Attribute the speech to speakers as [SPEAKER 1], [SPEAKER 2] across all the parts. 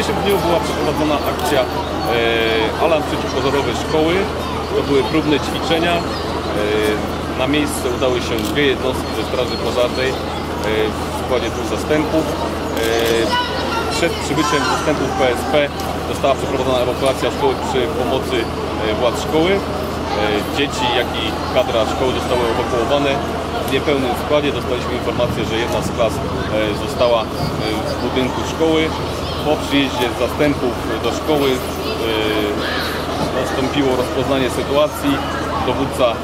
[SPEAKER 1] dzisiejszym dniu była przeprowadzona akcja e, alarm przeciwpożarowy szkoły. To były próbne ćwiczenia. E, na miejsce udały się dwie jednostki ze Straży Pożarnej e, w składzie dwóch zastępów. Przed przybyciem zastępów PSP została przeprowadzona ewakuacja szkoły przy pomocy władz szkoły. Dzieci, jak i kadra szkoły zostały ewakuowane w niepełnym składzie. Dostaliśmy informację, że jedna z klas została w budynku szkoły. Po przyjeździe zastępów do szkoły e, nastąpiło rozpoznanie sytuacji. Dowódca e,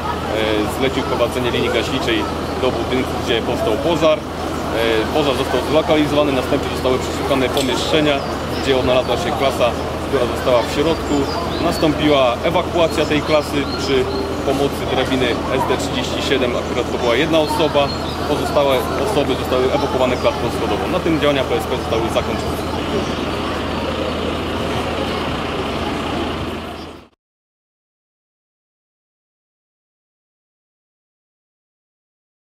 [SPEAKER 1] zlecił prowadzenie linii gaśniczej do budynku, gdzie powstał pożar. E, Pożar został zlokalizowany, następnie zostały przeszukane pomieszczenia, gdzie odnalazła się klasa, która została w środku. Nastąpiła ewakuacja tej klasy przy pomocy drabiny SD-37, akurat to była jedna osoba. Pozostałe osoby zostały ewakuowane klatką schodową. Na tym działania PSP zostały zakończone. Thank you.